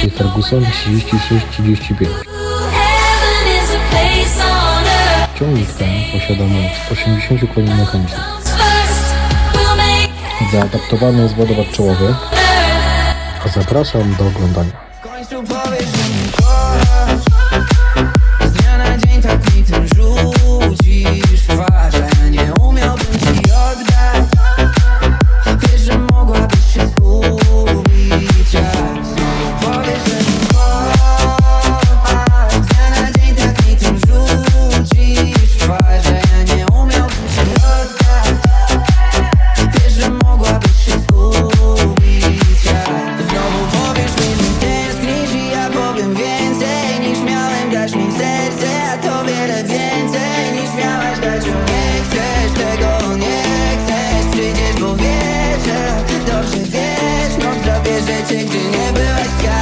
Fergie Ferguson 3635. Ciągnik ten posiada moc 80 koni mechanicznych. Zaadaptowany jest ładowarz czołowy. Zapraszam do oglądania. taking it back.